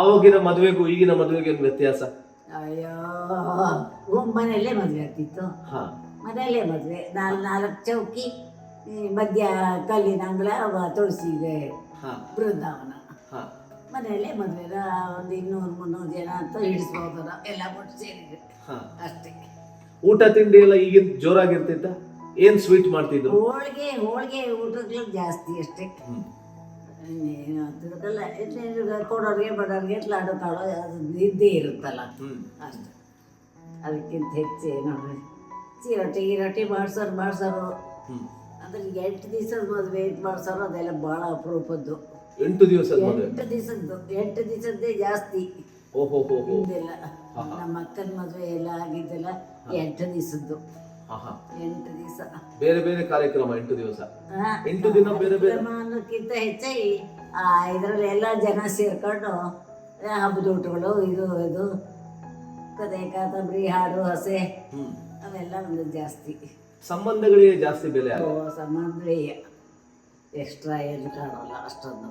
ಆವಾಗಿನ ಮದುವೆಗೂ ಈಗಿನ ಮದುವೆಗೆ ಏನು ವ್ಯತ್ಯಾಸ? ಅಯ್ಯೋ ಮನೆಯಲ್ಲೇ ಮದುವೆ ಆಗ್ತಿತ್ತು. ಹಾ. ಮನೆಯಲ್ಲೇ ಮದುವೆ. ನಾಲ್ ನಾಲ್ಕು ಚೌಕಿ ಈ ಮಧ್ಯ ಕಲ್ಲಿನ ಅಂಗಳ ವ- ಇದೆ ಹಾ. ಬೃಂದಾವನ. ಹಾ. ಮನೆಯಲ್ಲೇ ಮದುವೆ. ಒಂದು ಇನ್ನೂರು ಮುನ್ನೂರು ಜನ ಅಂತ ಹಿಡಿಸ್ಬೋದು ನಾವು ಎಲ್ಲ ಒಟ್ಟು ಸೇರಿದ್ರೆ ಹಾ. ಅಷ್ಟೇ. ಊಟ ತಿಂಡಿ ಎಲ್ಲ ಈಗಿನ ಜೋರಾಗಿರ್ತಿತ್ತ? ಏನ್ ಸ್ವೀಟ್ ಮಾಡ್ತಿದ್ರು? ಹೋಳಿಗೆ ಹೋಳಿಗೆ ಊಟಗಳು ಜಾಸ್ತಿ ಅಷ್ಟೇ. ಹ್ಮ್. ಇನ್ನೇನು ಅದಕ್ಕೆಲ್ಲ ಇನ್ನೇನು ಕೊಡೋರಿಗೆ ಬಡೋರಿಗೆ ಲಾಡು ಕಾಳು ಅದು ಇದ್ದೇ ಇರುತ್ತಲ್ಲ. ಅಷ್ಟು. ಅದಕ್ಕಿಂತ ಹೆಚ್ಚು ನೋಡ್ರಿ ಚೀರೊಟ್ಟಿ ಗೀರೊಟ್ಟಿ ಮಾಡ್ಸೋರು ಮಾಡ್ಸೋರು. ಅಂದ್ರೆ ಎಂಟು ದಿವಸದ ಮದುವೆ ಇದು ಮಾಡ್ಸೋರು ಅದೆಲ್ಲ ಭಾಳ ಅಪರೂಪದ್ದು. ಎಂಟು ದಿವಸ ಎಂಟು ದಿವಸದ್ದು. ಎಂಟು ದಿವಸದ್ದೇ ಜಾಸ್ತಿ. ಓಹೋ ನಮ್ಮ ಅಕ್ಕನ ಮದುವೆ ಎಲ್ಲ ಆಗಿದ್ದೆಲ್ಲ ಎಂಟು ದಿವಸದ್ದು. ಎಂಟು ದಿವಸ. ಬೇರೆ ಬೇರೆ ಕಾರ್ಯಕ್ರಮ ಎಂಟು ದಿವಸ. ಎಂಟು ದಿನ ಬೇರೆ ಬೇರೆ. ಅನ್ನೋಕ್ಕಿಂತ ಹೆಚ್ಚಾಗಿ ಇದರಲ್ಲಿ ಎಲ್ಲ ಜನ ಸೇರ್ಕೊಂಡು ಹಬ್ಬದ ಊಟಗಳು ಇದು ಇದು ಕದೆ ಕಾದಂಬರಿ ಹಾಡು ಹಸೆ ಅವೆಲ್ಲ ಒಂದು ಜಾಸ್ತಿ. ಸಂಬಂಧಗಳಿಗೆ ಜಾಸ್ತಿ ಬೆಲೆ ಸಂಬಂಧ ಎಕ್ಸ್ಟ್ರಾ ಏನು ಕಾಣಲ್ಲ ಅಷ್ಟೊಂದು.